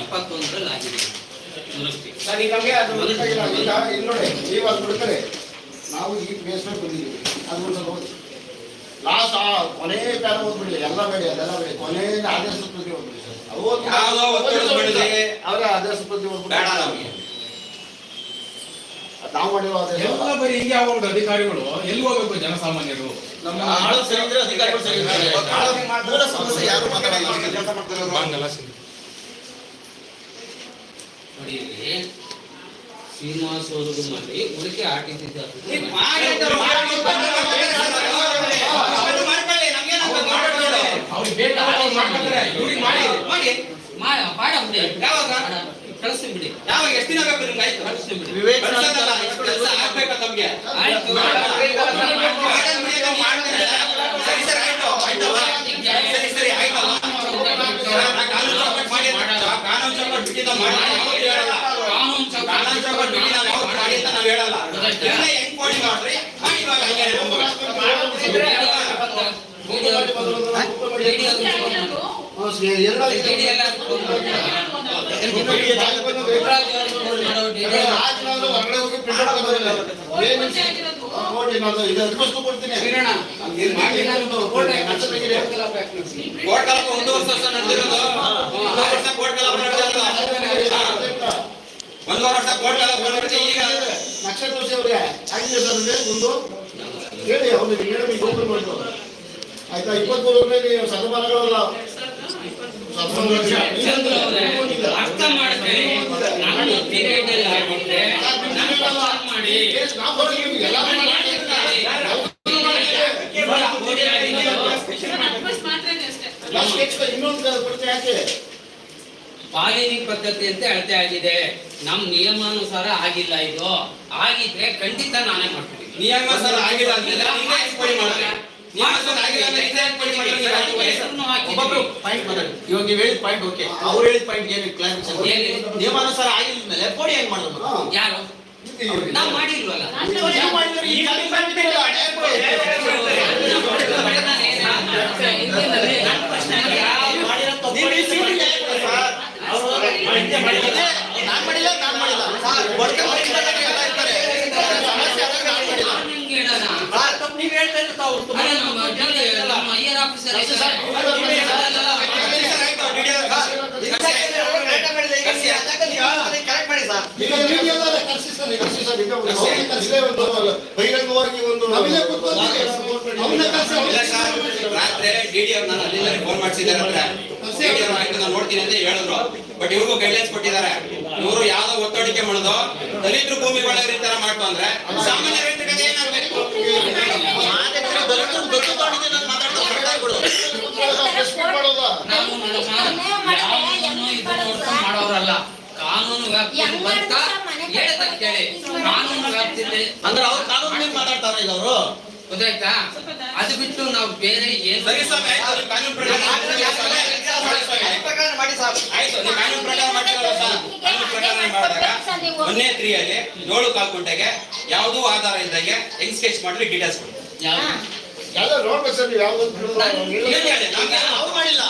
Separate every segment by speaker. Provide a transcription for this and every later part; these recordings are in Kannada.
Speaker 1: ಎಪ್ಪತ್ತೊಂದರಲ್ಲಿ ಆಗಿದೆ.
Speaker 2: ಸರ್ ಈಗ ನಮಗೆ ಅದು ಈಗ ಇಲ್ಲಿ ನೋಡಿ ನೀವು ಅದು ಬಿಡ್ತಾರೆ ನಾವು ಈ ಬೇಸ್ಮೆಂಟ್ ಬಂದಿದ್ದೀವಿ. ಅದು ಒಂದು ಓದಿ ಲಾಸ್ಟ್ ಆ ಕೊನೆ ಓದ್ಬಿಡಿ ಎಲ್ಲ ಬೇಡಿ ಅದೆಲ್ಲ ಬೇಡಿ. ಕೊನೆ ಆದೇಶ ಪ್ರತಿ ಓದ್ಬಿಡಿ ಸರ್. ಅವರ ಆದೇಶ ಪ್ರತಿ
Speaker 3: ಬೇಡ ನಮಗೆ.
Speaker 2: ನಾವು ಮಾಡಿರೋ ಆದೇಶ.
Speaker 4: ಎಲ್ಲ. ಬರೀ ಈಗ ಒಂದು ಅಧಿಕಾರಿಗಳು ಎಲ್ಲಿ ಹೋಗ್ಬೇಕು ಜನಸಾಮಾನ್ಯರು?
Speaker 3: ನಮ್ಮ ಆಳು ಸರಿ ಇದ್ರೆ ಅಧಿಕಾರಿಗಳು ಸರಿ ಇರ್ತಾರೆ. ಮೂಲ ಸಮಸ್ಯೆ ಯಾರು ಮಾತಾಡಲ್ಲ. ಅಷ್ಟೇ ಕೆಲಸ ಮಾಡ್ತಾರೆ ಅವರು.
Speaker 1: ನೋಡಿ ಇಲ್ಲಿ ಶ್ರೀನಿವಾಸ್ ಅವ್ರಿಗೂ ಮಾಡಿ ಉಳಿಕೆ ಆಟಿಸಿದ್ದಾರೆ
Speaker 3: ನೀವು ಮಾಡಿ ಅಂತ ಮಾಡಿ ಅವ್ರು ಮಾಡ್ಕೊಳ್ಳಿ, ನಮ್ಗೇನಂತ ಮಾಡ್ಕೊಳ್ಳಿ.
Speaker 4: ಅವ್ರಿಗೆ ಅವರು ಇವ್ರಿಗೆ ಮಾಡಿ
Speaker 3: ಮಾಡಿ
Speaker 1: ಬಾಡ ಕಳಿಸ್ತೀನಿ ಬಿಡಿ
Speaker 3: ಯಾವಾಗ ಎಷ್ಟು ದಿನ ಬೇಕು ನಿಮ್ಗೆ ಆಯ್ತು
Speaker 1: ಕಳಿಸಿ ಬಿಡಿ
Speaker 3: ಕೆಲಸ ನಮ್ಗೆ
Speaker 1: ಆಯ್ತು
Speaker 3: ಮಾಡ್ತಾರೆ. ಸರಿ ಸರಿ ಆಯ್ತು ಆಯ್ತಲ್ಲ ಸರಿ ಸರಿ ಆಯ್ತಲ್ಲ ಕಾನೂನು ಚೌಕಟ್ಟು ಮಾಡಿ ಅಂತ ಕಾನೂನು ಚೌಕಟ್ಟು ಬಿಟ್ಟಿದ್ದ ಮಾಡಿ
Speaker 1: ಕಾನೂನು
Speaker 3: ಕಾನೂನು ನಾವು ಮಾಡಿ ಅಂತ ನಾವು ಹೇಳಲ್ಲ ಎಲ್ಲ ಹೆಂಗ್ ಮಾಡಿ ಮಾಡ್ರಿ ಮಾಡಿ ಇವಾಗ ಹಂಗೆ
Speaker 2: ಹೊರಗಡೆ ಹೋಗಿ ಬಂದಿಲ್ಲ. ಏನ್ ನೋಡಿ ನಾನು ಇದು ಅಡ್ರೆಸ್ಗೂ ಕೊಡ್ತೀನಿ ನಮ್ಗೆ ಏನು ಮಾಡಿ ನಾನು. ನಕ್ಷ ತೆಗೀರಿ.
Speaker 3: ಒಂದು ವರ್ಷ ವರ್ಷ ನಡೆದಿರೋದು ಒಂದು ವರ್ಷ ಕೋರ್ಟ್ ಕಲಾಪ ನಡೆದಿರೋದು ಒಂದು ವರ್ಷ ಕೋರ್ಟ್ ಕಲಾಪ ಈಗ
Speaker 2: ನಕ್ಷತ್ರ ಅವ್ರಿಗೆ ಆಗಿದೆ ಸರ್ ಅಂದ್ರೆ ಒಂದು ಹೇಳಿ ಅವ್ರಿಗೆ ಹೇಳಿ ನೀವು open ಆಯ್ತಾ ನೀವು
Speaker 1: ಅರ್ಥ ನಾನು ಪೀರಿಯಡ್ ಮಾಡಿ.
Speaker 2: ಇನ್ನೊಂದು ಪ್ರಶ್ನೆ ಯಾಕೆ
Speaker 1: ಪಾಲಿನಿ ಪದ್ಧತಿ ಅಂತ ಅಳತೆ ಆಗಿದೆ ನಮ್ ನಿಯಮಾನುಸಾರ ಆಗಿಲ್ಲ ಇದು. ಆಗಿದ್ರೆ ಖಂಡಿತ ನಾನೇ ಮಾಡ್ತೀನಿ.
Speaker 3: ನಿಯಮಾನುಸಾರ ಸರ್ ಆಗಿಲ್ಲ ಅಂದ್ಮೇಲೆ ಹಿಂಗೆ ಎಕ್ಸ್ಪೈರಿ ಮಾಡ್ರಿ ನಿಯಮ ಸರ್ ಆಗಿಲ್ಲ ಅಂದ್ರೆ
Speaker 5: ಒಬ್ಬೊಬ್ರು ಪಾಯಿಂಟ್ ಮಾತಾಡಿ. ಇವಾಗ ನೀವು ಹೇಳಿದ ಪಾಯಿಂಟ್ ಓಕೆ ಅವ್ರು ಹೇಳಿದ ಪಾಯಿಂಟ್ ಏನು ಕ್ಲಾರಿಫಿಕೇಶನ್. ನಿಯಮಾನುಸಾರ ಆಗಿಲ್ಲ ಮೇಲೆ ಹೆಂಗ್ ಮಾಡೋದು.
Speaker 1: ಯಾರು? ನಾವ್ ಮಾಡಿಲ್ವಲ್ಲ?
Speaker 5: ಮಾಡಿದ್ರೆ ಈ ಜಾಗ ಬಂದಿದ್ದೀರಲ್ಲ, ಅದೇ ಕೊಡಿ. ಮಾಡಿರೋ ತಪ್ಪು ನೀವು ಈ ಸೀಟಿಗೆ ಯಾಕೆ ಕೊಡಿ ಸರ್? ಅವ್ರು ಮಾಡಿದ್ದೆ ಮಾಡಿದ್ದೆ. ನಾನ್ ಮಾಡಿಲ್ಲ ನಾನ್ ಮಾಡಿಲ್ಲ ಒಟ್ಟು ಮಾಡಿದಾಗ ಎಲ್ಲ ಇರ್ತಾರೆ. ಸಮಸ್ಯೆ ಆದಾಗ ನಾನ್ ಮಾಡಿಲ್ಲ. ಆ, ತಪ್ಪು ನೀವ್ ಹೇಳ್ತಾ ಇದ್ರೆ ತಾವು ತುಂಬ
Speaker 1: ನಮ್ಮ ಐಯರ್ ಆಫೀಸರ್
Speaker 5: ಅಷ್ಟೇ ಸರ್.
Speaker 3: ಸರ್ ಆಯ್ತು, ವಿಡಿಯೋ
Speaker 5: ಕರೆಕ್ಟ್ ಮಾಡಿ ಸರ್
Speaker 2: ಈಗ ವಿಡಿಯೋದ ಕರ್ಸಿಸ್ತಾರೆ ಕರ್ಸಿಸ್ತಾರೆ ಈಗ ಒಂದು ಅವ್ರಿಗೆ ಕರ್ಸಿದ್ರೆ ಒಂದು ಬಹಿರಂಗವಾಗಿ ಒಂದು
Speaker 3: ರಾತ್ರಿ ಡಿಡಿ ಅವ್ರು ನಾನು ಅಲ್ಲಿಂದ ಫೋನ್ ಮಾಡಿಸಿದ್ದಾರೆ ಆಯ್ತು ನಾನು ನೋಡ್ತೀನಿ ಅಂತ ಹೇಳಿದ್ರು ಬಟ್ ಇವ್ರಿಗೂ ಗೈಡ್ಲೈನ್ಸ್ ಕೊಟ್ಟಿದ್ದಾರೆ ಇವರು ಯಾವ್ದೋ ಒತ್ತಡಿಕೆ ಮಾಡೋದು ದಲಿತರು ಭೂಮಿ ಒಳಗೆ ಈ ತರ ಮಾಡ್ತು ಅಂದ್ರೆ ಸಾಮಾನ್ಯ
Speaker 1: ಇದು ನೋಡ್ಕೊಂಡು ಮಾಡೋರಲ್ಲ? ಕಾನೂನು ವ್ಯಾಪ್ತಿಯಲ್ಲಿ ಬಂತ? ಹೇಳ್ದ ಕೇಳಿ. ಕಾನೂನು ವ್ಯಾಪ್ತಿಯಲ್ಲಿ
Speaker 5: ಅಂದ್ರೆ ಅವ್ರು ಕಾನೂನು ಮೇಲೆ ಮಾತಾಡ್ತಾರ ಈಗ ಅವರು.
Speaker 1: ಗೊತ್ತಾಯ್ತಾ? ಅದು ಬಿಟ್ಟು ನಾವು ಬೇರೆ ಏನು
Speaker 3: ಸರಿ ಸ್ವಾಮಿ ಆಯ್ತು. ಕಾನೂನು ಪ್ರಕಾರ ಮಾಡಿ ಸ್ವಾಮಿ.
Speaker 5: ಮಾಡಿ ಸರ್
Speaker 3: ಆಯ್ತು. ನೀವು ಕಾನೂನು ಪ್ರಕಾರ ಮಾಡಿರಲ್ಲ ಸರ್ ಕಾನೂನು ಪ್ರಕಾರ ಮಾಡಿದಾಗ ಒಂದೇ ತ್ರೀಯಲ್ಲಿ ಏಳು ಕಾಲ್ ಗಂಟೆಗೆ ಯಾವುದೂ ಆಧಾರ ಇದ್ದಾಗೆ ಹೆಂಗ್ ಸ್ಕೆಚ್ ಮಾಡ್ರಿ ಡೀಟೇಲ್ಸ್ ಕೊಡಿ
Speaker 1: ಯಾವ್ದೋ
Speaker 2: ನೋಡ್ಬೇಕು ಸರ್ ನೀವು ಯಾವ್ದು
Speaker 5: ಮಾಡಿಲ್ಲ.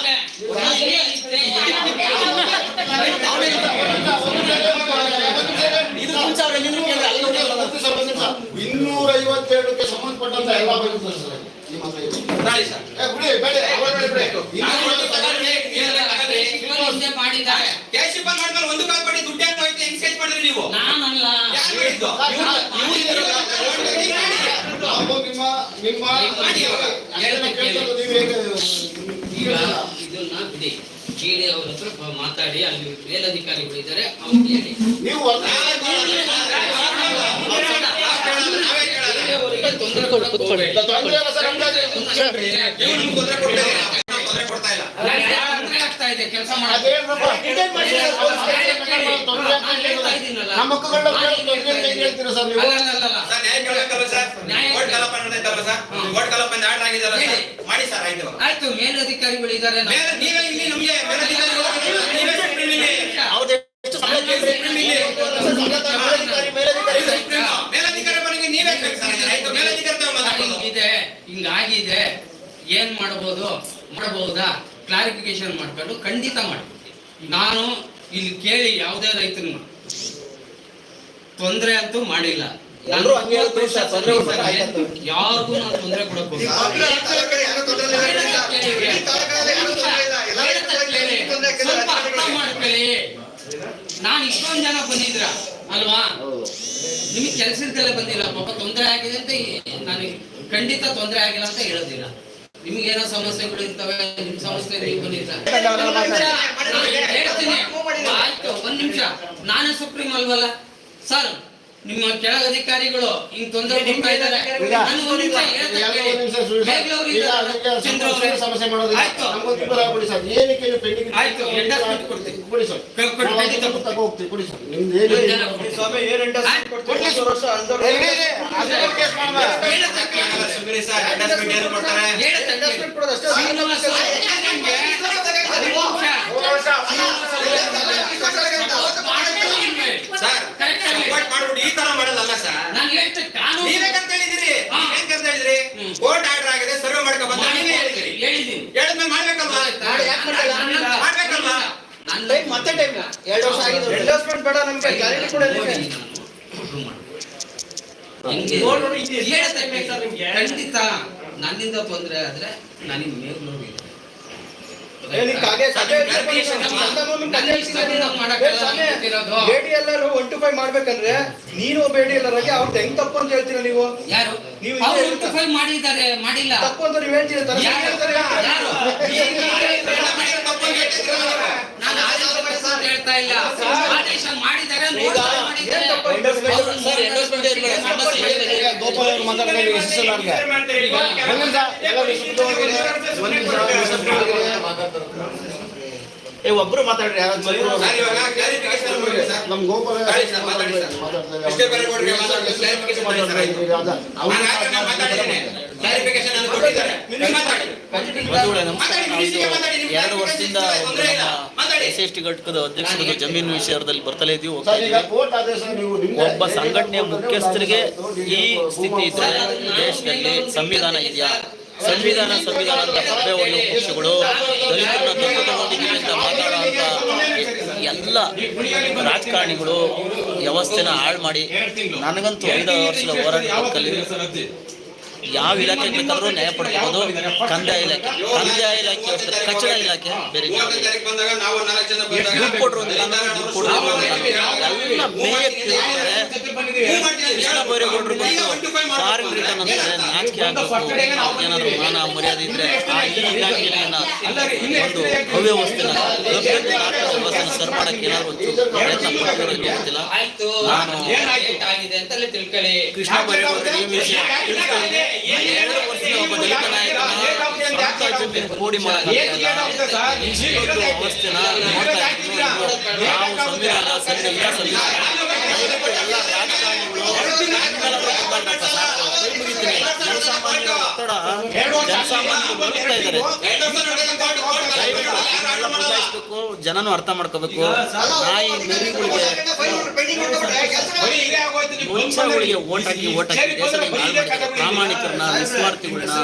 Speaker 2: ಇನ್ನೂರ ಐವತ್ತೆರಡಕ್ಕೆ ಸಂಬಂಧಪಟ್ಟಂತ ಎಲ್ಲ ಬರುತ್ತೆ ಸರ್ ನಿಮ್ಮ
Speaker 3: ಒಂದು ಕಾಲ್ ಕೊಟ್ಟು ದುಡ್ಡು ಮಾಡಿದ್ರಿ ನೀವು?
Speaker 1: ನಾನಲ್ಲ.
Speaker 3: ನಾವು
Speaker 2: ನಿಮ್ಮ
Speaker 1: ಈಗ ಇದನ್ನ ಬಿಡಿ. ಜಿಡಿ ಅವ್ರ ಹತ್ರ ಮಾತಾಡಿ ಅಲ್ಲಿ ಮೇಲಧಿಕಾರಿಗಳು ಇದ್ದಾರೆ ಅವ್ರಿಗೆ ಹೇಳಿ
Speaker 2: ನೀವು
Speaker 1: ತೊಂದರೆ
Speaker 3: ಕೊಡ್ತಾ ನಾವು ತೊಂದ್ರೆ ಕೊಡ್ತಾ ಇಲ್ಲ
Speaker 1: ಆಗ್ತಾ ಇದೆ ಕೆಲಸ
Speaker 2: ಸರ್, ನಮ್ಮ ಹೇಳ್ತೀರಾ ನೀವು?
Speaker 3: ಕೋರ್ಟ್ ಕಲಾಪ ಆರ್ಡರ್ ಮಾಡಿ ಸರ್ ಆಯ್ತು.
Speaker 1: ಆಯ್ತು ಮೇಲಧಿಕಾರಿಗಳು ಇದ್ದಾರೆ ನೀವೇ
Speaker 3: ಇಲ್ಲಿ ನಮಗೆ
Speaker 5: ಮೇಲಧಿಕಾರಿ, ಇದೆ.
Speaker 1: ಹಿಂಗಾಗಿದೆ. ಏನ್ ಮಾಡಬಹುದು ಮಾಡಬಹುದಾ ಕ್ಲಾರಿಫಿಕೇಶನ್ ಮಾಡ್ಕೊಂಡು ಖಂಡಿತ ಮಾಡ್ಕೊಡ್ತೀನಿ. ನಾನು ಇಲ್ಲಿ ಕೇಳಿ ಯಾವುದೇ ರೈತರು ತೊಂದರೆ ಅಂತೂ ಮಾಡಿಲ್ಲ. ಯಾರಿಗೂ ನಾನು ತೊಂದರೆ ಕೊಡಕ್ ಮಾಡ್ಕೊಳ್ಳಿ. ನಾನು ಇಷ್ಟೊಂದು ಜನ ಬಂದಿದ್ರ ಅಲ್ವಾ? ನಿಮಗೆ ಕೆಲಸದಲ್ಲೇ ಬಂದಿಲ್ಲ ಪಾಪ ತೊಂದರೆ ಆಗಿದೆ ಅಂತ ನಾನು ಖಂಡಿತ ತೊಂದರೆ ಆಗಿಲ್ಲ ಅಂತ ಹೇಳೋದಿಲ್ಲ. ನಿಮ್ಗೇನೋ ಸಮಸ್ಯೆಗಳು ಇರ್ತವೆ ನಿಮ್ ಸಮಸ್ಯೆ ನೀವು ಆಯ್ತು ಒಂದ್ ನಿಮಿಷ. ನಾನೇ ಸುಪ್ರೀಂ ಅಲ್ವಲ್ಲ? ಸರ್ ನಿಮ್ಮ ಕೆಳ ಅಧಿಕಾರಿಗಳು ಹಿಂಗ್ ತೊಂದರೆ ಕೊಡ್ತಾ ಇದ್ದಾರೆ.
Speaker 2: ಸಮಸ್ಯೆ ಏನಕ್ಕೆ ಪೆಂಡಿಂಗ್
Speaker 1: ಆಯ್ತು,
Speaker 3: ಕೊಡ್ತಾರೆ? ಸರ್ ಸಪೋರ್ಟ್ ಮಾಡ್ಬಿಟ್ಟು ಈ ತರ ಮಾಡೋದಲ್ಲ ಸರ್?
Speaker 1: ನಾನು ಹೇಳ್ತೆ ಕಾನೂನು
Speaker 3: ನೀವೇಗಂತ ಹೇಳಿದಿರಿ
Speaker 1: ಹಾ.
Speaker 3: ಹೆಂಗಂತ ಹೇಳಿದ್ರಿ. ಕೋರ್ಟ್ ಆರ್ಡರ್ ಆಗಿದೆ ಸರ್ವೆ ಮಾಡ್ಕೊ ಬಂದ ನೀವೇ ಹೇಳಿದ್ರಿ.
Speaker 1: ಹೇಳಿದ್ದೀನಿ.
Speaker 3: ಹೇಳಿದ್ಮೇಲೆ ಮಾಡ್ಬೇಕಲ್ವಾ?
Speaker 5: ನಾಳೆ ಯಾಕ್ ಮಾಡಲ್ಲ?
Speaker 3: ಮಾಡ್ಬೇಕಲ್ವಾ?
Speaker 1: ನನ್ನ
Speaker 5: ಟೈಮ್ ಮತ್ತೆ ಟೈಮ್. ಎರಡು ವರ್ಷ ಆಗಿದೆ. ಬೇಡ ನಮ್ಗೆ. ಗ್ಯಾರಂಟಿ ಕೂಡ?
Speaker 1: ಖಂಡಿತ ನನ್ನಿಂದ ತೊಂದರೆ ಆದ್ರೆ ನನಗೆ ಮೇಲ್ನೋವು
Speaker 5: ಬೇಡಿಎಲ್ಲರೂ ಒನ್ ಟು ಫೈವ್ ಮಾಡ್ಬೇಕಂದ್ರೆ ನೀನು ಬೇಡಿಎಲ್ಲರಾಗಿ ಅವ್ರದ್ದು ಹೆಂಗ್ ತಪ್ಪು ಅಂತ ಹೇಳ್ತೀರಾ ನೀವು?
Speaker 1: ಯಾರು?
Speaker 5: ನೀವು
Speaker 1: ಮಾಡಿದ್ದಾರೆ ಮಾಡಿಲ್ಲ.
Speaker 5: ತಪ್ಪು ಅಂತ ನೀವು ಹೇಳ್ತೀರ?
Speaker 1: ನಾನು ಆದೇಶ ಮಾಡಿದ್ದಾರೆ
Speaker 2: ಗೋಪಾಲ್ ಅವರು. ಒಂದ್ ನಿಮಿಷ ಎಲ್ಲ ವಿಷಯ ಹೋಗಿದೆ. ಒಂದ್ ನಿಮಿಷ ವಿಷಯ ಹೋಗಿದೆ.
Speaker 5: ಏ ಒಬ್ರು ಮಾತಾಡ್ರಿ ಯಾರು
Speaker 2: ನಮ್ ಗೋಪಾಲ್
Speaker 6: ಎರಡು ವರ್ಷದಿಂದ. ಎಸ್ ಎಸ್ ಟಿ ಘಟಕದ ಅಧ್ಯಕ್ಷರಿಗೆ ಜಮೀನು ವಿಷಯದಲ್ಲಿ ಬರ್ತಲೇ ಇದೀವಿ ಹೋಗ್ತಾ
Speaker 2: ಸರ್ ಈಗ
Speaker 6: ಇದೀವಿ.
Speaker 2: ಆದೇಶ ನೀವು
Speaker 6: ಒಬ್ಬ ಸಂಘಟನೆಯ ಮುಖ್ಯಸ್ಥರಿಗೆ ಈ ಸ್ಥಿತಿ ಇದ್ರೆ ದೇಶದಲ್ಲಿ ಸಂವಿಧಾನ ಇದೆಯಾ? ಸಂವಿಧಾನ ಸಂವಿಧಾನ ಅಂತ ಸಭೆ ಹೊಡೆಯುವ ಪಕ್ಷಗಳು, ದಲಿತರನ್ನ ದತ್ತು ತಗೊಂಡಿದ್ದೀವಿ ಅಂತ ಮಾತಾಡುವಂತ ಎಲ್ಲ ರಾಜಕಾರಣಿಗಳು ವ್ಯವಸ್ಥೆನ ಹಾಳು ಮಾಡಿ ನನಗಂತೂ ಐದು ವರ್ಷದ ಹೋರಾಟ ಬದುಕಲ್ಲಿ ಯಾವ ಇಲಾಖೆ ಬೇಕಾದ್ರೂ ನ್ಯಾಯ ಪಡ್ಕೋಬಹುದು ಕಂದಾಯ ಇಲಾಖೆ. ಕಂದಾಯ ಇಲಾಖೆ ಅಷ್ಟೇ. ಕಚಡ ಇಲಾಖೆ ಬೇರೆ ದುಡ್ಡು ಕೊಡ್ರು ಕೊಡ್ರು. ಎಲ್ಲ ಕೃಷ್ಣ ಬೈರೇಗೌಡರು ಬಂದು ಫಾರಿನ್ ರಿಟರ್ನ್ ಅಂತಾರೆ ನಾಚಿಕೆ ಆಗಬೇಕು. ಏನಾದ್ರು ಮಾನ ಮರ್ಯಾದೆ ಇದ್ರೆ ಆ ಈ ಇಲಾಖೆಯನ್ನ ಒಂದು ಅವ್ಯವಸ್ಥೆನ ಗಬ್ಬೆದ್ದು ನಾಟಕ ವ್ಯವಸ್ಥೆನ ಸರ್ ಮಾಡಕ್ಕೆ ಏನಾದ್ರು ಒಂಚೂರು ಪ್ರಯತ್ನ ಪಡ್ತಾರೋ ಗೊತ್ತಿಲ್ಲ.
Speaker 1: ಆಯ್ತು
Speaker 6: ನಾನು-
Speaker 1: ಅಂತಲೇ ತಿಳ್ಕೊಳ್ಳಿ
Speaker 6: ಕೃಷ್ಣ ಬೈರೇಗೌಡರು ಈ ವಿಷಯ ಒಬ್ಬ ಎಲ್ಲ ಜನಸಾಮಾನ್ಯರ ಜನನು ಅರ್ಥ ಮಾಡ್ಕೋಬೇಕು. ನಾಯಿ ಮರಿಗಳಿಗೆ ಮುಂಚೆಗಳಿಗೆ ಓಟ್ ಹಾಕಿ ಓಟ್ ಹಾಕಿ ಪ್ರಾಮಾಣಿಕರನ್ನ ನಿಸ್ವಾರ್ಥಿಗಳನ್ನ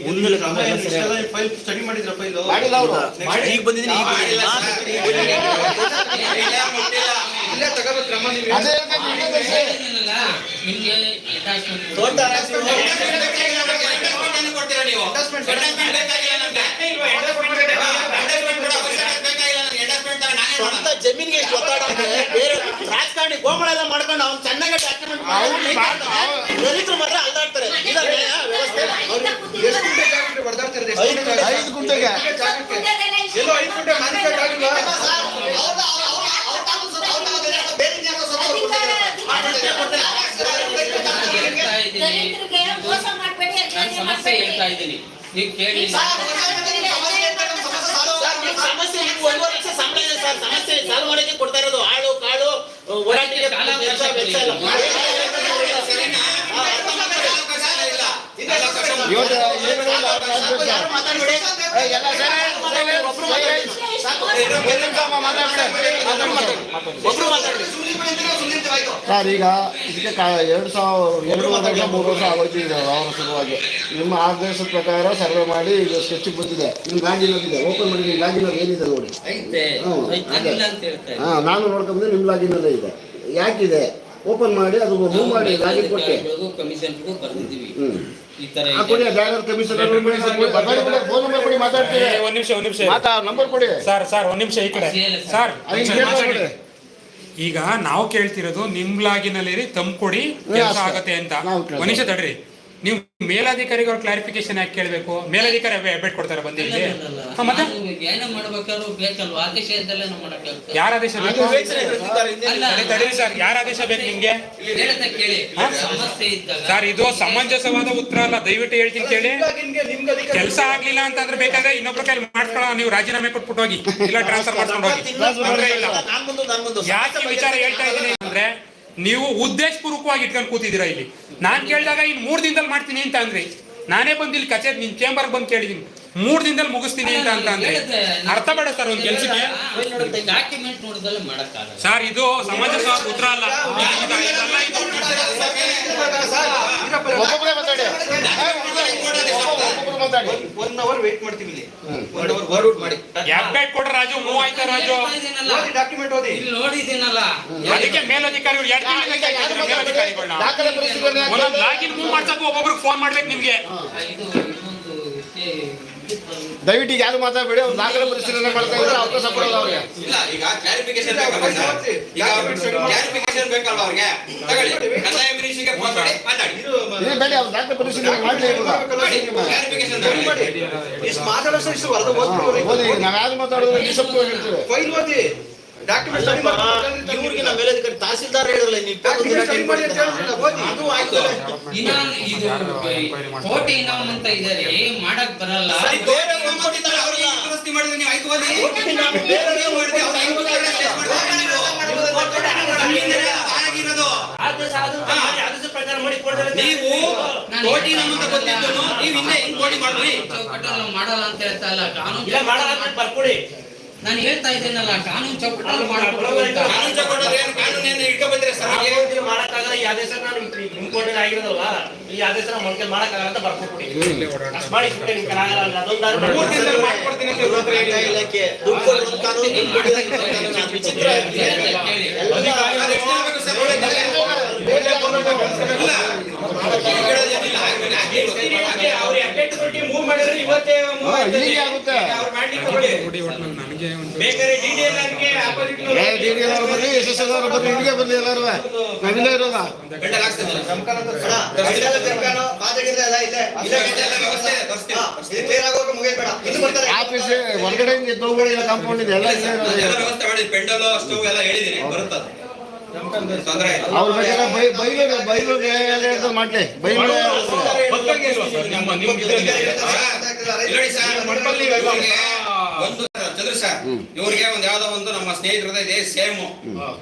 Speaker 6: ಮುಂದೆ ಕ್ರಮ ಎಲ್ಲ ಸರಿಯಾಗಿ
Speaker 5: ಸ್ಟಡಿ ಮಾಡಿದ್ರ ಫೈಲ್
Speaker 2: ಮಾಡಿಲ್ಲ ಅವರು.
Speaker 6: ಈಗ ಬಂದಿದ್ದೀನಿ ಈಗ
Speaker 5: ಇಲ್ಲೇ ತಗೋಬೇಕು ಕ್ರಮ
Speaker 1: ನಿಮ್ಗೆ
Speaker 3: ನಾನೇ
Speaker 5: ಸ್ವಂತ. ಜಮೀನಿಗೆ ಎಷ್ಟು ಒತ್ತಡ ಅಂದ್ರೆ ಬೇರೆ ರಾಜಕಾರಣಿ ಗೋಮಳ ಎಲ್ಲ ಮಾಡ್ಕೊಂಡು ಅವ್ನು ಚೆನ್ನಾಗಿ ಡಾಕ್ಯುಮೆಂಟ್ ದಲಿತರು ಮಾತ್ರ ಅಲ್ದಾಡ್ತಾರೆ. ಇಲ್ಲ ನ್ಯಾಯ ವ್ಯವಸ್ಥೆ. ಐದು ಗುಂಟೆಗೆ. ಎಲ್ಲೋ ಐದು ಗುಂಟೆ
Speaker 1: ಸಮಸ್ಯೆ ಹೇಳ್ತಾ ಇದ್ದೀನಿ. ನೀವು ಕೇಳಿ.
Speaker 5: ಸಮಸ್ಯೆ ಸಮಸ್ಯೆ ಸಾಲ್ವ್ ಮಾಡಕ್ಕೆ ಕೊಡ್ತಾ ಇರೋದು ಆಳು ಕಾಳು ಯಾರು ಮಾತಾಡ್ಬೇಡಿ.
Speaker 2: ಸರಿ, ಈಗ ಇದಕ್ಕೆ ಎರಡು ಸಾವಿರ ಎರಡು ವರ್ಷ ಮೂರು ವರ್ಷ ಆಗೋಯ್ತು ಇದೆ ಅವರ ಸಲುವಾಗಿ ನಿಮ್ಮ ಆದೇಶದ ಪ್ರಕಾರ ಸರ್ವೆ ಮಾಡಿ ಈಗ ಸ್ಕೆಚ್ ಬಂದಿದೆ ನಿಮ್ಮ ಲಾಗಿನ್ ಇದೆ ಓಪನ್ ಮಾಡಿ ನಿಮ್ಮ ಲಾಗಿನ್ ಏನಿದೆ ನೋಡಿ ಹಾ
Speaker 1: ಇಲ್ಲ
Speaker 2: ನಾನು ನೋಡ್ಕೊಂಡ್ರೆ ನಿಮ್ಮ ಲಾಗಿನಲ್ಲೇ ಇದೆ ಯಾಕಿದೆ ಓಪನ್ ಮಾಡಿ ಅದು ಮೂವ್ ಮಾಡಿ ಲಾಗಿನ್ ಕೊಟ್ಟೆ
Speaker 1: ಕಮಿಷನ್ಗೂ ಈ ತರ
Speaker 7: ಒಂದ್ ನಿಮಿಷ ಒಂದ್ ನಿಮಿಷ
Speaker 2: ಮಾತಾ ನಂಬರ್ ಕೊಡಿ.
Speaker 7: ಸರ್ ಸರ್ ಒಂದ್ ನಿಮಿಷ ಈ ಕಡೆ. ಸರ್ ಈಗ ನಾವು ಕೇಳ್ತಿರೋದು ನಿಮ್ ಲಾಗಿನಲ್ಲಿ ತಮ್ ಕೊಡಿ ಕೆಲಸ. ಆಗತ್ತೆ ಅಂತ. ಒಂದ್ ನಿಮಿಷ ತಡ್ರಿ. ನೀವು ಮೇಲಾಧಿಕಾರಿಗಳ ಕ್ಲಾರಿಫಿಕೇಶನ್ ಯಾಕೆ ಕೇಳಬೇಕು? ಮೇಲಾಧಿಕಾರಿ ಅಪ್ಡೇಟ್ ಕೊಡ್ತಾರೆ ಬಂದು ಇಲ್ಲಿ? ಹಾ, ಮತ್ತೆ?
Speaker 1: ಏನೋ ಮಾಡ್ಬೇಕಾದ್ರೂ ಬೇಕಲ್ವಾ? ಆದೇಶ ಇದ್ದಲ್ಲೇ ನಾವು ಮಾಡಕ್ಕಾಗ್ತದೆ
Speaker 7: ಯಾರ ಆದೇಶ ಬೇಕು?
Speaker 1: ಅಲ್ಲ
Speaker 7: ತಡಿ, ತಡೀರಿ ಸರ್ ಯಾರ ಆದೇಶ ಬೇಕು ನಿಮ್ಗೆ?
Speaker 1: ಹೇಳ್ತಾ ಕೇಳಿ. ಸಮಸ್ಯೆ ಇದ್ದಾಗ.
Speaker 7: ಸರ್ ಇದು ಸಮಂಜಸವಾದ ಉತ್ತರ ಅಲ್ಲ. ದಯವಿಟ್ಟು ಹೇಳ್ತೀನಿ ಕೇಳಿ. ಕೆಲಸ ಆಗ್ಲಿಲ್ಲ ಅಂತಂದ್ರೆ ಬೇಕಾದ್ರೆ ಇನ್ನೊಬ್ರ ಕೈಲಿ ಮಾಡ್ಕೊಳ್ಳೋ ನೀವು ರಾಜೀನಾಮೆ ಕೊಟ್ಬಿಟ್ಟು ಹೋಗಿ. ಇಲ್ಲ ಟ್ರಾನ್ಸ್ಫರ್ ಮಾಡ್ಕೊಂಡು ಹೋಗಿ. ತೊಂದ್ರೆ ಇಲ್ಲ. ಯಾಕೆ ಈ ವಿಚಾರ ಹೇಳ್ತಾ ಇದ್ದೀನಿ ಅಂದ್ರೆ ನೀವು ಉದ್ದೇಶಪೂರ್ವಕವಾಗಿ ಇಟ್ಕೊಂಡು ಕೂತಿದ್ದೀರಾ ಇಲ್ಲಿ? ನಾನು ಕೇಳಿದಾಗ ಇನ್ನು ಮೂರು ದಿನದಲ್ಲಿ ಮಾಡ್ತೀನಿ ಅಂತ ಅಂದ್ರಿ, ನಾನೇ ಬಂದು ಇಲ್ಲಿ ಕಚೇರಿ ನಿಮ್ಮ ಚೇಂಬರ್ ಬಂದು ಕೇಳಿದೀನಿ ಮೂರ್ ದಿನದಲ್ಲಿ ಮುಗಿಸ್ತೀನಿ ಅಂತ ಅಂತ ಅಂದ್ರೆ ಅರ್ಥ ಬೇಡ ಸರ್ ಒಂದ್ ಕೆಲ್ಸಕ್ಕೆ?
Speaker 1: ಡಾಕ್ಯುಮೆಂಟ್ ನೋಡಿದಲ್ಲ ಮಾಡಕ್ಕಾಗಲ್ಲ.
Speaker 7: ಸರ್ ಇದು ಸಮಾಜ ಉತ್ತರ ಅಲ್ಲ.
Speaker 5: ಒನ್ ಅವರ್ ವೇಟ್ ಮಾಡ್ತೀವಿ ಇಲ್ಲಿ. ಒನ್ ಅವರ್ ವರ್ಡ್ ಮಾಡಿ.
Speaker 7: ಅಪ್ಡೇಟ್ ಕೊಡ್ರಿ ರಾಜು ಮೂವ್ ಆಯ್ತಾ ರಾಜು?
Speaker 5: ಡಾಕ್ಯುಮೆಂಟ್ ಓದಿ
Speaker 1: ಇಲ್ಲಿ ನೋಡಿದ್ದೀನಲ್ಲ
Speaker 7: ಅದಕ್ಕೆ ಮೇಲಧಿಕಾರಿಗಳು ಎರಡು ತಿಂಗಳಿಗೆ ಹಾಕಿದ್ರು ಮೇಲಧಿಕಾರಿಗಳನ್ನ
Speaker 2: ದಾಖಲೆ ಪರಿಸ್ಥಿತಿಗಳನ್ನ
Speaker 7: ಒಂದೊಂದು ಲಾಗಿನ್ ಮೂವ್ ಮಾಡ್ಸಕ್ಕೂ ಒಬ್ಬೊಬ್ರಿಗೆ ಫೋನ್ ಮಾಡ್ಬೇಕು ನಿಮ್ಗೆ.
Speaker 1: ಇದು ಇನ್ನೊಂದು ಏ-
Speaker 2: ದಯವಿಟ್ಟು ಈಗ ಯಾರು ಮಾತಾಡಬೇಡಿ ಅವ್ರು ದಾಖಲೆ ಪರಿಶೀಲನೆ ಮಾಡ್ತಾ ಇದ್ರೆ ಅವಕಾಶ ಕೊಡಲ್ಲ ಅವ್ರಿಗೆ.
Speaker 3: ಇಲ್ಲ ಈಗ ಕ್ಲಾರಿಫಿಕೇಶನ್ ಈಗ ಕ್ಲಾರಿಫಿಕೇಶನ್ ಬೇಕಲ್ವಾ ಅವ್ರಿಗೆ? ತಗೊಳ್ಳಿ. ಕಂದಾಯ ಮಿನಿಸ್ಟ್ರಿಗೆ ಫೋನ್ ಮಾಡಿ ಮಾತಾಡಿ.
Speaker 2: ಇದು ಬೇಡಿ ಅವ್ರು ದಾಖಲೆ ಪರಿಶೀಲನೆ ಮಾಡಲಿ
Speaker 3: ಕ್ಲಾರಿಫಿಕೇಶನ್ ತಗೊಳ್ಳಿ.
Speaker 5: ಇಷ್ಟು ಮಾತಾಡೋ ಸರ್ ಇಷ್ಟು ಅರ್ಧ ಓದ್ಬಿಟ್ಟು
Speaker 2: ಓದಿ ನಾವು ಯಾರು ಮಾತಾಡೋದು?
Speaker 5: ಫೈಲ್ ಓದಿ. ಡಾಕ್ಯುಮೆಂಟ್ ಸ್ಟಡಿ ಮಾಡಿ
Speaker 6: ಇವ್ರಿಗೆ ನಮ್ಮ ಮೇಲಧಿಕಾರಿ ತಹಸೀಲ್ದಾರ್ ಹೇಳಿರಲ್ಲ ನೀವು
Speaker 5: ಡಾಕ್ಯುಮೆಂಟ್ ಮಾಡಿ ಅಂತ ಓದಿ
Speaker 6: ಅದು ಆಯ್ತು.
Speaker 1: ಇದು ಕೋಟಿ ಅಂತ ಇದಾರೆ ಮಾಡಕ್ ಬರಲ್ಲ.
Speaker 3: ಸರಿ, ಬೇರೆ ಕೊಟ್ಟಿದ್ದಾರೆ, ಅವ್ರಿಗೆ ಈ ದುರಸ್ತಿ ಮಾಡಿದ್ರೆ ನೀವು ಆಯ್ತು ಓದಿ. ಬೇರೆ ನೀವು ಮಾಡಿದ್ರೆ ಅವ್ರು ಐದು ವರ್ಷ ಕೇಸ್ ಮಾಡ್ತಾರೆ ನೀವು. ಕೋಟಿ ನಮ್ಮಂತ ನೀವು ಹಿಂದೆ ಹಿಂಗ್ ಕೋಟಿ
Speaker 1: ಮಾಡಲ್ಲ ಅಂತ ಹೇಳ್ತಾ ಇಲ್ಲ. ಕಾನೂನು ನಾನು ಹೇಳ್ತಾ ಇದ್ದೇನಲ್ಲ ಕಾನೂನು ಚೌಕಟ್ಟಲ್ಲಿ
Speaker 3: ಕಾನೂನು ಏನು ಬಂದ್ರೆ ಸರ್?
Speaker 8: ಮಾಡಕ್ಕಾಗಲ್ಲ ಈ ಆದೇಶ ನಾನು ಇಂಪಾರ್ಟೆಂಟ್ ಆಗಿರೋದಲ್ವಾ ಈ ಆದೇಶ ಮಾಡಕ್ಕಾಗಲ್ಲ ಅಂತ ಬರ್ಕೊಟ್ಬಿಡಿ ಅಷ್ಟ್ ಮಾಡಿ ನಿಮ್ಗೆ ಆಗಲ್ಲ, ಅದೊಂದು.
Speaker 3: ಮೂರ್ ಮಾಡ್ಕೊಡ್ತೀನಿ ಅಂತ ಇವ್ರ ಹತ್ರ.
Speaker 6: ಇಲಾಖೆ ದುಡ್ಡು ಕಾನೂನು ವಿಚಿತ್ರ.
Speaker 2: ಇರೋದಾ
Speaker 3: ಇದೆ,
Speaker 2: ಹೊರಗಡೆ ಎದ್ದೋಗ್ಬಿಡಿ ಕಾಂಪೌಂಡ್ ಇದೆ ಎಲ್ಲ ಇರೋದು.
Speaker 3: ಸ್ಟವ್ ಎಲ್ಲ ಹೇಳಿದೀನಿ ಇಲ್ಲ
Speaker 2: ಅವ್ರ ಬಗ್ಗೆ ಬೈ ಬೈಲು ಬೈಲು ನ್ಯಾಯಾಲಯದ ಮಾಡ್ಲಿ. ಬೈಲು
Speaker 7: ಮಕ್ಕಳಿಗೆ ಇಲ್ವಾ ಸರ್ ನಿಮ್ಮ ನಿಮ್ಮ ಇದ್ರಲ್ಲಿ?
Speaker 3: ಇಲ್ಲಿ ಸರ್, ಇವ್ರಿಗೆ ಒಂದು ಚಂದ್ರ ಸರ್ ಇವ್ರಿಗೆ ಒಂದ್ ಯಾವ್ದೋ ಒಂದು ನಮ್ಮ ಸ್ನೇಹಿತರದ ಇದೆ ಸೇಮ್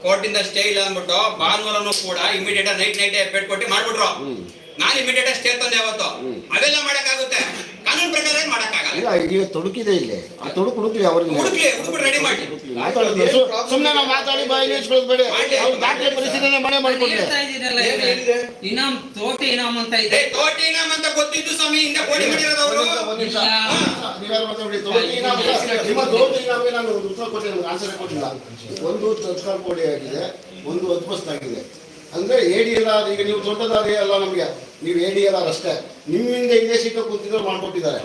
Speaker 3: ಕೋರ್ಟ್ ಇಂದ ಸ್ಟೇ ಇಲ್ಲ ಅಂದ್ಬಿಟ್ಟು ಭಾನುವಾರನು ಕೂಡ ಇಮಿಡಿಯೇಟ್ ನೈಟ್ ನೈಟ್ ಪೇಟ್ ಕೊಟ್ಟು ಮಾಡ್ಬಿಟ್ರು ನಾನು ಇಮಿಡಿಯೇಟ್ ಸ್ಟೇ ತಂದೆ ಅವತ್ತು. ಅವೆಲ್ಲ ಮಾಡಕ್ಕಾಗುತ್ತೆ. ಕಾನೂನು ಪ್ರಕಾರ ಏನ್ ಮಾಡಕ್ಕಾಗಲ್ಲ.
Speaker 2: ಇಲ್ಲ ಈಗ ತೊಡಕಿದೆ ಇಲ್ಲಿ. ಆ ತೊಡಕು ಹುಡುಕ್ಲಿ ಅವ್ರಿಗೆ.
Speaker 3: ಹುಡುಕ್ಲಿ ಹುಡುಕ್ಬಿಟ್ಟು ರೆಡಿ ಮಾಡಿ.
Speaker 2: ಮಾತಾಡೋದು ಸುಮ್ಮನೆ ನಾವು ಮಾತಾಡಿ ಬಾಯಿ ನಿಲ್ಸ್ಕೊಳ್ಳೋದು ಅವ್ರು ದಾಖಲೆ ಪರಿಶೀಲನೆ
Speaker 1: ಮನೆ ಇದ್ದೀರಲ್ಲ ಇನಾಮ್ ತೋಟಿ ಇನಾಮ್ ಅಂತ
Speaker 3: ಏ
Speaker 1: ಇದೆ
Speaker 3: ತೋಟಿ ಇನಾಮ್ ಅಂತ ಗೊತ್ತಿದ್ದು ಸ್ವಾಮಿ ಹಿಂದೆ ಕೋಡಿ ಮಾಡಿರೋದು ಅವರು.
Speaker 2: ಒಂದು ತತ್ಕಾಲ್ ಕೋಡಿ ಆಗಿದೆ ಒಂದು ಅದ್ಭುತ ಆಗಿದೆ. ಅಂದ್ರೆ ಎ ಡಿ ಎಲ್ ಆರ್ ಈಗ ನೀವು ದೊಡ್ಡದಾದ್ರೆ ಅಲ್ಲ ನಮಗೆ ನೀವು ಎ ಡಿ ಎಲ್ ಆರ್ ಅಷ್ಟೇ ನಿಮ್ಮಿಂದ ಇದೇ ಸೀಟು ಕೂತಿದ್ರು ಮಾಡ್ಕೊಟ್ಟಿದ್ದಾರೆ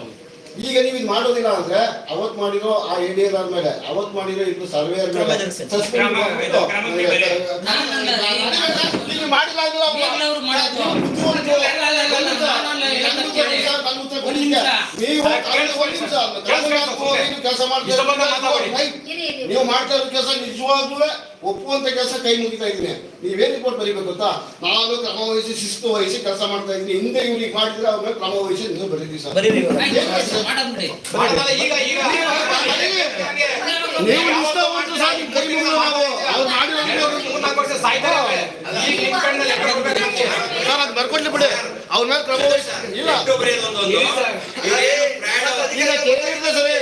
Speaker 2: ಈಗ ನೀವು ಇದು ಮಾಡೋದಿಲ್ಲ ಅಂದ್ರೆ ಅವತ್ ಮಾಡಿರೋ ಆ ಎ ಡಿ ಎಲ್ ಆರ್ ಮೇಲೆ ಅವತ್ ಮಾಡಿರೋ ಇದು ಸರ್ವೆ ಮೇಲೆ ಮಾಡಿಲ್ಲ ನೀವು ಮಾಡ್ತಾ ಇರೋ ಕೆಲಸ ನಿಜವಾಗ್ಲೂ ಒಪ್ಪುವಂತ ಕೆಲಸ ಕೈ ಮುಗಿತಾ ಇದ್ದೀನಿ. ನೀವೇನು ರಿಪೋರ್ಟ್ ಬರೀಬೇಕು ಗೊತ್ತಾ? ನಾನು ಕ್ರಮ ವಹಿಸಿ ಶಿಸ್ತು ವಹಿಸಿ ಕೆಲಸ ಮಾಡ್ತಾ ಇದ್ದೀನಿ. ಹಿಂದೆ ಇವ್ರಿಗೆ ಮಾಡಿದ್ರೆ ಅವ್ರ ಕ್ರಮ ವಹಿಸಿ ನೀವು ಬರೀತೀವಿ ಸರ್. ನೀವು ಸರ್ ಅದು ಬರ್ಕೊಂಡ್ಲಿ ಬಿಡಿ. ಅವ್ರ ಮೇಲೆ ಕ್ರಮ ವಹಿಸ್ತಾರೆ ಇಲ್ಲ.
Speaker 3: ಈಗ ಕೇಳಿದ್ರೆ ಸರಿ.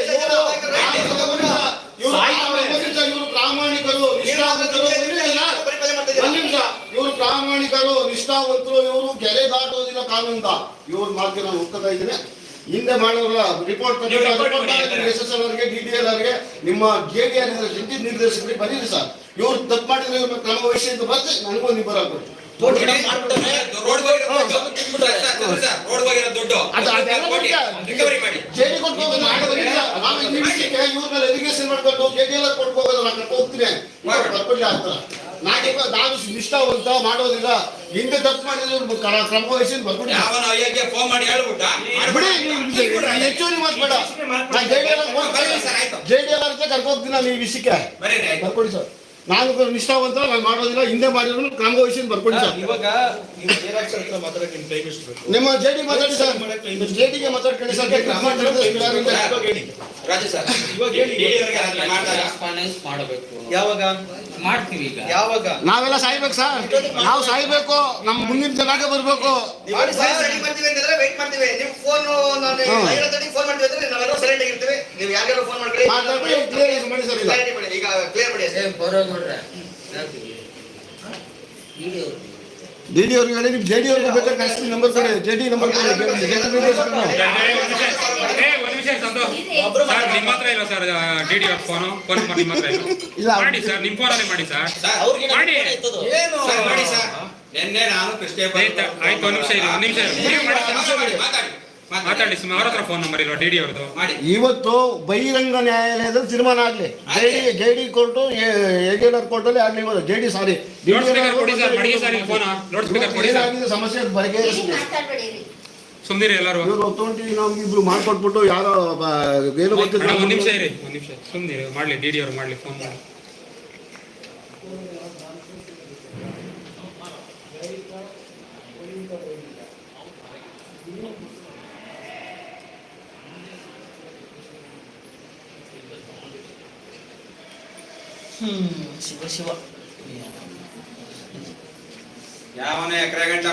Speaker 3: ಇವರು ಪ್ರಾಮಾಣಿಕರು
Speaker 2: ನಿಷ್ಠಾವಂತರು ಒಂದ್ ನಿಮಿಷ. ಇವರು ಪ್ರಾಮಾಣಿಕರು ನಿಷ್ಠಾವಂತರು ಇವರು ಗೆರೆ ದಾಟೋದಿಲ್ಲ ಕಾನೂನಿಂದ. ಇವ್ರ ಮಾತಿಗೆ ನಾನು ಹೋಗ್ತಾ ಇದ್ದೇನೆ. ಹಿಂದೆ ಮಾಡೋರಲ್ಲ ರಿಪೋರ್ಟ್ ಎಸ್ ಎಸ್ ಎಲ್ ಅವರಿಗೆ ಡಿ ಡಿ ಎಲ್ ಅವರಿಗೆ ನಿಮ್ಮ ಜೆ ಡಿ ಆರ್ ಜಂಟಿ ನಿರ್ದೇಶಕರಿಗೆ ಬರೀರಿ ಸರ್. ಇವ್ರು ತಪ್ಪು ಮಾಡಿದ್ರೆ ಇವ್ರ ಕ್ರಮ ವಹಿಸಿ ಅಂತ ಬರ್ತೀವಿ. ನನಗೂ ನಿಬ್ಬರಾಗ್ಬೋದು ಎಲಿಗೇಷನ್ ಮಾಡ್ಕೊಂಡು ಜೆಡಿ ಎಲ್ಲ ಕೊಟ್ಟು ನಾನು ಕರ್ಕೊಂಡು ಹೋಗ್ತೀನಿ. ಬರ್ಕೊಳ್ಳಿ ಆಗ್ತಾರ ನಾಟಕ ನಾನು ನಿಷ್ಠಾವಂತ ಮಾಡೋದಿಲ್ಲ. ಹಿಂದೆ ತಪ್ಪು ಮಾಡಿದ್ರೆ ಕ್ರಮ ಬರ್ಬಿಡಿ.
Speaker 3: ಯಾವನ ಅಯ್ಯಗೆ ಫೋನ್ ಮಾಡಿ ಹೇಳ್ಬಿಟ್ಟ?
Speaker 2: ಹೆಚ್ಚುವರಿ ಮಾತಾಡ ಅಂತ ಕರ್ಕೊಂಡು ಹೋಗ್ತೀನಿ ನಾನು ಈ ವಿಷಯಕ್ಕೆ.
Speaker 3: ಬರ್ಕೊಡಿ ಆಯ್ತು.
Speaker 2: ಸರ್. ನಾನು ನಿಷ್ಠಾವಂತ ನಾನು ಮಾಡೋದಿಲ್ಲ ಹಿಂದೆ ಮಾಡಿದ್ರು ಕ್ರಮ ವಹಿಸಿ ಬರ್ಕೊಂಡು ಸರ್
Speaker 5: ಇವಾಗ
Speaker 2: ನಿಮ್ಮ ಜೆ ಡಿ ಮಾತಾಡಿ ಸರ್ ಜೆ ಡಿಗೆ ಮಾತಾಡ್ಕೊಳ್ಳಿ ಸರ್.
Speaker 3: ರಾಜು ಸರ್
Speaker 5: ಇವಾಗ
Speaker 1: ಮಾಡಬೇಕು.
Speaker 5: ಯಾವಾಗ?
Speaker 1: ಮಾಡ್ತೀವಿ ಈಗ.
Speaker 5: ಯಾವಾಗ?
Speaker 2: ನಾವೆಲ್ಲ ಸಾಯ್ಬೇಕು ಸರ್. ನಾವು ಸಾಯ್ಬೇಕು. ನಮ್ಮ ಮುಂದಿನ ಜನಾಗ ಬರ್ಬೇಕು.
Speaker 5: ಮಾಡಿ ಸರ್. ಸರಿ ಮಾಡ್ತೀವಿ ಅಂತಂದ್ರೆ ವೇಟ್ ಮಾಡ್ತೀವಿ. ನೀವು ಫೋನ್
Speaker 2: ಮಾಡಿ ಸರ್ ಇಲ್ಲ.
Speaker 5: Clarity ಮಾಡಿ. ಈಗ ಕ್ಲಿಯರ್ ಮಾಡಿ
Speaker 2: ಡಿ ಡಿ ಅವ್ರಿಗೆ ಹೇಳಿ ನಿಮ್ ಜೆ ಡಿ ಅವ್ರಿಗೆ ಬೇಕಾದ್ರೆ ಕಳಿಸ್ತೀನಿ ನಂಬರ್ ಕೊಡಿ ಜೆ ಡಿ ನಂಬರ್ ಕೊಡಿ. ಜೆ ಡಿ ನಿರ್ದೇಶಕರು.
Speaker 7: ಏ, ಒಂದ್ ನಿಮಿಷ ಸಂತೋಷ್. ಸರ್ ನಿಮ್ಮ ಹತ್ರ ಇಲ್ಲ ಸರ್ ಡಿ ಡಿ ಅವ್ರ ಫೋನು ಫೋನ್ ನಂಬರ್ ನಿಮ್ಮ ಹತ್ರ ಇಲ್ಲ
Speaker 2: ಇಲ್ಲ.
Speaker 7: ಮಾಡಿ ಸರ್ ನಿಮ್ಮ ಫೋನಲ್ಲಿ ಮಾಡಿ ಸರ್. ಮಾಡಿ.
Speaker 5: ಏನು?
Speaker 3: ಸರ್ ಮಾಡಿ ಸರ್. ನಿನ್ನೆ ನಾನು ಕೃಷ್ಣ
Speaker 7: ಆಯ್ತು? ಒಂದು ನಿಮಿಷ ಇದೆ ಒಂದು ನಿಮಿಷ ಇರಿ. ನೀವು ಮಾಡಿ. ಸರ್.
Speaker 3: ಮಾತಾಡಿ. ಮಾತಾಡಿ
Speaker 7: ಮಾತಾಡಿ ಸುಮ್ಮನೆ ಅವ್ರ ಹತ್ರ ಫೋನ್ ನಂಬರ್ ಇಲ್ವಾ ಡಿ ಡಿ ಅವ್ರದ್ದು?
Speaker 3: ಮಾಡಿ.
Speaker 2: ಇವತ್ತು ಬಹಿರಂಗ ನ್ಯಾಯಾಲಯದಲ್ಲಿ ತೀರ್ಮಾನ ಆಗ್ಲಿ. J D J D court A ಕೋರ್ಟಲ್ಲಿ ಆಗ್ಲಿ ಇವತ್ತು J D sorry.
Speaker 7: Loud speaker ಕೊಡಿ ಸರ್ ಮಡಿಗೆ ಸರ್ ನಿಮ್ಮ ಫೋನ್ ಲೌಡ್ ಸ್ಪೀಕರ್ ಕೊಡಿ ಸರ್
Speaker 2: ಏನಾಗಿದೆ ಸಮಸ್ಯೆ ಬಗೆಹರಿಸಿ
Speaker 7: ಸುಮ್ನಿರಿ ಎಲ್ಲರೂ.
Speaker 2: ಇವ್ರು ಇಬ್ರು ಮಾಡ್ಕೊಟ್ಬಿಟ್ಟು ಯಾರೋ ಏನು ಗೊತ್ತಿಲ್ಲ.
Speaker 7: ಒಂದ್ ನಿಮಿಷ ಇರಿ ಒಂದ್ ನಿಮಿಷ ಸುಮ್ನಿರಿ ಮಾಡ್ಲಿ ಡಿ ಡಿ ಅವ್ರು ಮಾಡ್ಲಿ ಫೋನ್ ಮಾಡಿ.
Speaker 6: ಹ್ಮ್ ಶಿವ ಶಿವ
Speaker 3: ಯಾವನ ಎಕರೆ ಗಂಟ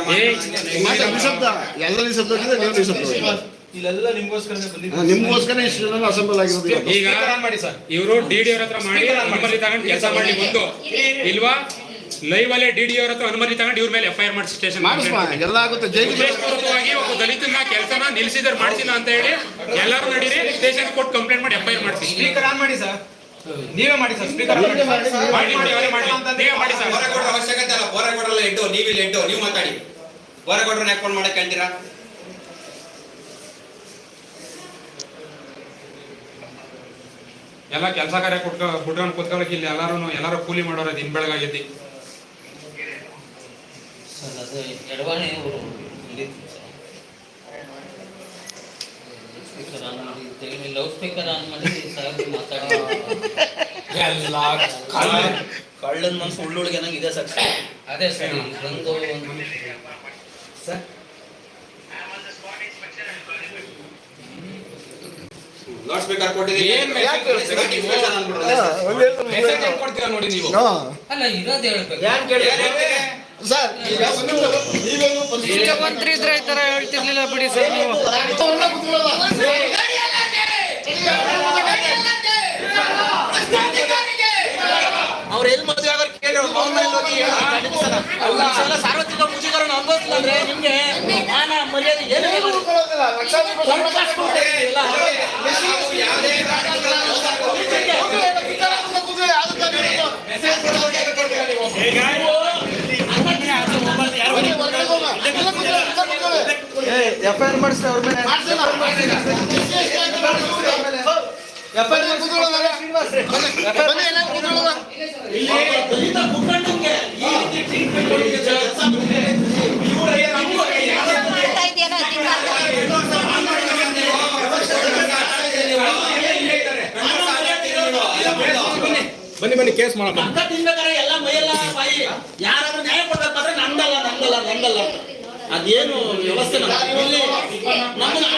Speaker 2: ನಿಶಬ್ದ ಎಲ್ಲ ನಿಶಬ್ದ ನೀವು ನಿಶಬ್ದ.
Speaker 5: ಇಲ್ಲೆಲ್ಲ ನಿಮ್ಗೋಸ್ಕರನೇ ಬಂದಿದ್ದೀವಿ
Speaker 2: ನಿಮ್ಗೋಸ್ಕರ ಇಷ್ಟು ಜನ ಅಸೆಂಬಲ್ ಆಗಿರೋದು.
Speaker 7: ಈಗ
Speaker 4: ಮಾಡಿ ಸರ್
Speaker 7: ಇವರು ಡಿ ಡಿ ಅವ್ರ ಹತ್ರ ಮಾಡಿ ಅನುಮತಿ ತಗೊಂಡು ಕೆಲಸ ಮಾಡಿ ಒಂದು ಇಲ್ವಾ? ಲೈವ್ ಅಲ್ಲೇ ಡಿ ಡಿ ಅವ್ರ ಹತ್ರ ಅನುಮತಿ ತಗೊಂಡು ಇವ್ರ ಮೇಲೆ ಎಫ್ ಐ ಆರ್ ಮಾಡಿ ಸ್ಟೇಷನ್
Speaker 2: ಎಲ್ಲ ಆಗುತ್ತೆ. ಜೈಲಿಗೆ
Speaker 7: ಒಬ್ಬ ದಲಿತನ ಕೆಲಸನ ನಿಲ್ಸಿದ್ರೆ ಮಾಡ್ತೀನಿ ಅಂತ ಹೇಳಿ ಎಲ್ಲರೂ ನಡೀರಿ ಸ್ಟೇಷನ್ ಕೊಟ್ಟು ಕಂಪ್ಲೇಂಟ್ ಮಾಡಿ ಎಫ್ ಐ ಆರ್ ಮಾಡ್ತೀನಿ.
Speaker 4: ಸ್ಪೀಕರ್ ಆನ್ ಮಾಡಿ ಸರ್ ನೀವೇ ಮಾಡಿ ಸರ್ ಸ್ಪೀಕರ್
Speaker 2: ಮಾಡಿ.
Speaker 7: ಮಾಡಿ ಮಾಡಿ ಅವರೇ ಮಾಡಿ ನೀವೇ ಮಾಡಿ ಸರ್.
Speaker 3: ಬೋರಗೌಡರ ಅವಶ್ಯಕತೆ ಅಲ್ಲ ಬೋರಗೌಡರಲ್ಲ ಎಡ್ಡು ಇಲ್ಲಿ ಎಡ್ಡು ನೀವು ಮಾತಾಡಿ. ಬೋರಗೌಡರನ್ನ ನೆಕ್ ಫೋನ್ ಮಾಡಕ್ಕೆ ಹೇಳ್ತೀರಾ?
Speaker 7: ಎಲ್ಲ ಕೆಲಸ ಕಾರ್ಯ ಕೊಟ್ಕೊ ಬಿಟ್ಕೊಂಡು ಕುತ್ಕೊಳಕ್ ಇಲ್ಲಿ ಎಲ್ಲರೂ ಎಲ್ಲಾರು ಕೂಲಿ ಮಾಡೋರ ದಿನ ಬೆಳಗಾಗಿದ್ದಿ.
Speaker 1: ಲೌಡ್ ಸ್ಪೀಕರ್ ಆನ್ ಮಾಡಿ ಸರ್ ಮಾತಾಡಿ
Speaker 4: ಎಲ್ಲ
Speaker 6: ಕಳ್ಳನ ಮನ್ಸು ಉಳ್ಳುಳ್ಗೆ ಇದೆ ಸರ್
Speaker 1: ಅದೇ ಸರ್. ಒಂದು ಒಂದು
Speaker 3: ಲೌಡ್ ಸ್ಪೀಕರ್ ಕೊಟ್ಟಿದ್ದೀವಿ
Speaker 4: ಏನ್ message
Speaker 3: Notification ಅಂದ್ಬಿಡ್ರಲ್ಲ ಸರ್.
Speaker 4: ಮೆಸೇಜ್ ಹೆಂಗ್ ಕೊಡ್ತೀರಾ ನೋಡಿ ನೀವು?
Speaker 1: ಅಲ್ಲ ಇರೋದು ಹೇಳ್ಬೇಕು.
Speaker 5: ಯಾನ್ ಕೇಳಿ
Speaker 2: ಸರ್ ಈಗ
Speaker 9: ಮುಖ್ಯಮಂತ್ರಿ ಇದ್ರೆ ಈ ತರ ಹೇಳ್ತಿರ್ಲಿಲ್ಲ ಬಿಡಿ ಸರ್ ನೀವು?
Speaker 6: ಅವ್ರು ಎಲ್ಲಿ ಮದುವೆ ಆಗೋರು ಕೇಳಿ ಅವ್ರ ಸಾರ್ವತ್ರಿಕ ಮುಜುಗರನ್ನು ಅನುಭವಿಸಿಲ್ಲ ಅಂದ್ರೆ ನಿಮ್ಗೆ ಮಾನ ಮರ್ಯಾದೆ ಏನು ಇಲ್ಲ.
Speaker 5: ಎಫ್ ಐ ಆರ್ ಮಾಡಿಸ್ತಾ ಅವ್ರ ಮೇಲೆ
Speaker 2: ಬನ್ನಿ. ಬನ್ನಿ,
Speaker 4: ಕೇಸ್ ಮಾಡಪ್ಪ
Speaker 6: ಎಲ್ಲ ಮೈಯೆಲ್ಲ ಬಾಯಿ ಯಾರಾದ್ರೂ ನ್ಯಾಯ ಕೊಡ್ಬೇಕಾದ್ರೆ ನಂದಲ್ಲ ನಂದಲ್ಲ ನಂದಲ್ಲ ಅದೇನು ವ್ಯವಸ್ಥೆ ನಮ್ಗೆ